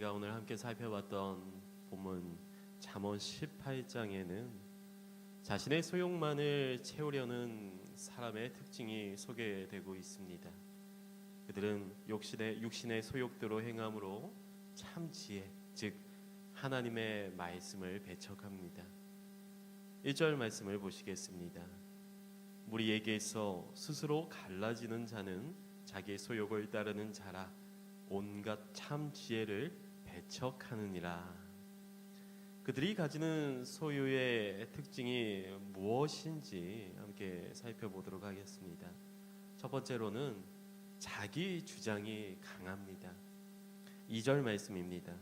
우리가 오늘 함께 살펴봤던 본문 잠언 18장에는 자신의 소욕만을 채우려는 사람의 특징이 소개되고 있습니다. 그들은 육신의, 육신의 소욕대로 행함으로 참 지혜, 즉 하나님의 말씀을 배척합니다. 1절 말씀을 보시겠습니다. 무리에게서 스스로 갈라지는 자는 자기 소욕을 따르는 자라 온갖 참 지혜를 배척하느니라. 그들이 가지는 소유의 특징이 무엇인지 함께 살펴보도록 하겠습니다. 첫 번째로는 자기 주장이 강합니다. 2절 말씀입니다.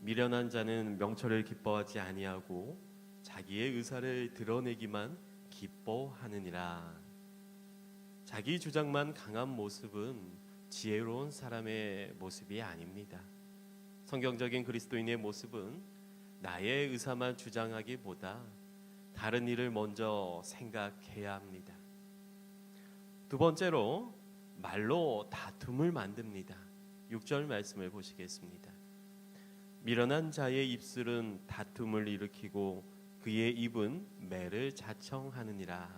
미련한 자는 명철을 기뻐하지 아니하고 자기의 의사를 드러내기만 기뻐하느니라. 자기 주장만 강한 모습은 지혜로운 사람의 모습이 아닙니다. 성경적인 그리스도인의 모습은 나의 의사만 주장하기보다 다른 일을 먼저 생각해야 합니다. 두 번째로 말로 다툼을 만듭니다. 6절 말씀을 보시겠습니다. 미련한 자의 입술은 다툼을 일으키고 그의 입은 매를 자청하느니라.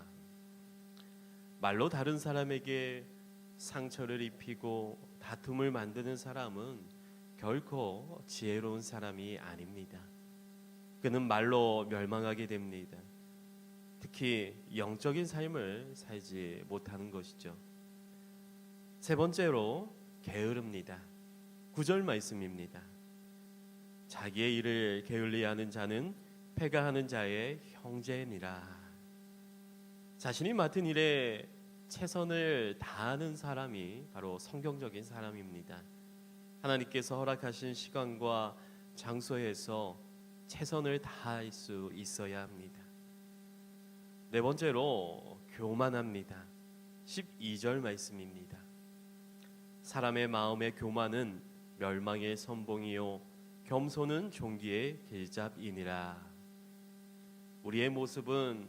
말로 다른 사람에게 상처를 입히고 다툼을 만드는 사람은 결코 지혜로운 사람이 아닙니다. 그는 말로 멸망하게 됩니다. 특히 영적인 삶을 살지 못하는 것이죠. 세 번째로 게으릅니다. 구절 말씀입니다. 자기의 일을 게을리 하는 자는 패가 하는 자의 형제니라. 자신이 맡은 일에 최선을 다하는 사람이 바로 성경적인 사람입니다. 하나님께서 허락하신 시간과 장소에서 최선을 다할 수 있어야 합니다. 네 번째로 교만합니다. 12절 말씀입니다. 사람의 마음의 교만은 멸망의 선봉이요 겸손은 종기의 길잡이니라. 우리의 모습은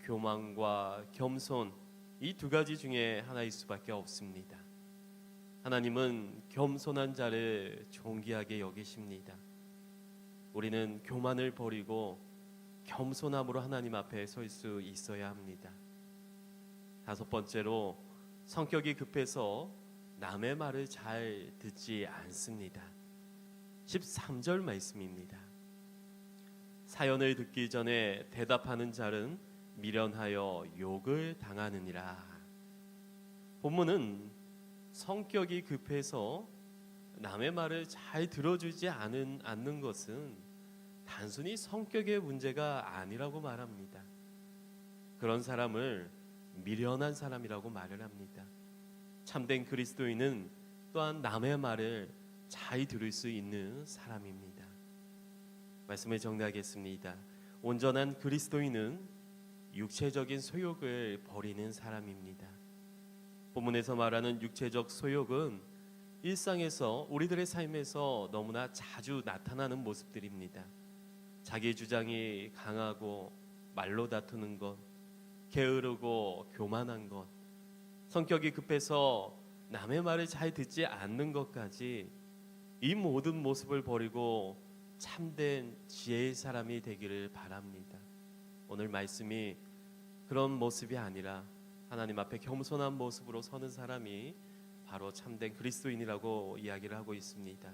교만과 겸손 이 두 가지 중에 하나일 수밖에 없습니다. 하나님은 겸손한 자를 존귀하게 여기십니다. 우리는 교만을 버리고 겸손함으로 하나님 앞에 설 수 있어야 합니다. 다섯 번째로 성격이 급해서 남의 말을 잘 듣지 않습니다. 13절 말씀입니다. 사연을 듣기 전에 대답하는 자는 미련하여 욕을 당하느니라. 본문은 성격이 급해서 남의 말을 잘 들어주지 않은, 않는 것은 단순히 성격의 문제가 아니라고 말합니다. 그런 사람을 미련한 사람이라고 말을 합니다. 참된 그리스도인은 또한 남의 말을 잘 들을 수 있는 사람입니다. 말씀을 정리하겠습니다. 온전한 그리스도인은 육체적인 소욕을 버리는 사람입니다. 본문에서 말하는 육체적 소욕은 일상에서 우리들의 삶에서 너무나 자주 나타나는 모습들입니다. 자기 주장이 강하고 말로 다투는 것, 게으르고 교만한 것, 성격이 급해서 남의 말을 잘 듣지 않는 것까지 이 모든 모습을 버리고 참된 지혜의 사람이 되기를 바랍니다. 오늘 말씀이 그런 모습이 아니라 하나님 앞에 겸손한 모습으로 서는 사람이 바로 참된 그리스도인이라고 이야기를 하고 있습니다.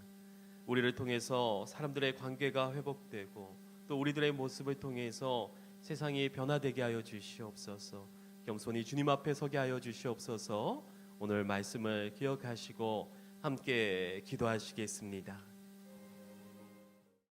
우리를 통해서 사람들의 관계가 회복되고 또 우리들의 모습을 통해서 세상이 변화되게 하여 주시옵소서. 겸손히 주님 앞에 서게 하여 주시옵소서. 오늘 말씀을 기억하시고 함께 기도하시겠습니다.